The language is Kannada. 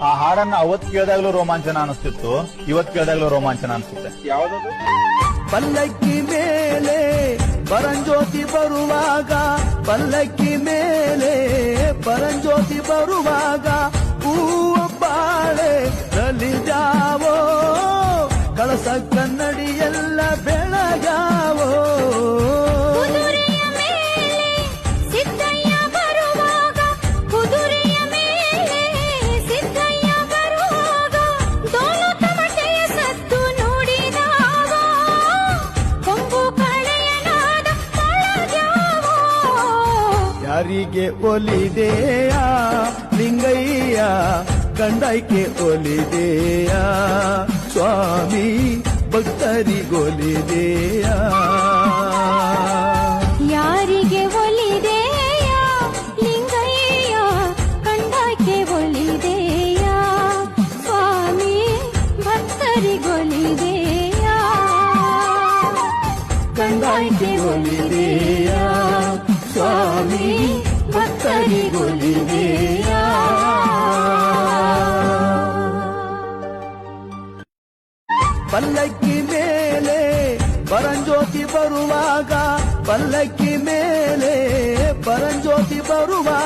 ಆ ಹಾಡನ್ನ ಅವತ್ ಕೇಳಿದಾಗ್ಲೂ ರೋಮಾಂಚನ ಅನಿಸ್ತಿತ್ತು ಇವತ್ ಕೇಳಿದಾಗ್ಲೂ ರೋಮಾಂಚನ ಅನಿಸುತ್ತೆ ಯಾವ್ದದು? ಪಲ್ಲಕ್ಕಿ ಮೇಲೆ ಪರಂಜ್ಯೋತಿ ಬರುವಾಗ ಪಲ್ಲಕ್ಕಿ ಮೇಲೆ ಪರಂಜ್ಯೋತಿ ಬರುವಾಗ ಹೂವ ಬಾಳೆ ಕಳಸ ಕನ್ನಡಿ ಯಾರಿಗೆ ಒಲಿದೆಯ? ಲಿಂಗಯ್ಯ ಕಂಡೈಕೆ ಒಲಿದೆಯ? ಸ್ವಾಮಿ ಭಕ್ತರಿಗೊಲಿದೆಯ? ಯಾರಿಗೆ ಒಲಿದೆಯ? ಲಿಂಗಯ್ಯ ಕಂಡಕ್ಕೆ ಒಲಿದೆಯ? ಸ್ವಾಮಿ ಭಕ್ತರಿಗೊಲಿದೆಯ? ಕಂಡೈಕೆ ಒಲಿದೆಯ? ಭಕ್ತರಿಗೊಲಿದೆಯ ಪಲ್ಲಕ್ಕಿ ಮೇಲೆ ಪರಂಜ್ಯೋತಿ ಬರುವಾಗ ಪಲ್ಲಕ್ಕಿ ಮೇಲೆ ಪರಂಜ್ಯೋತಿ ಬರುವಾಗ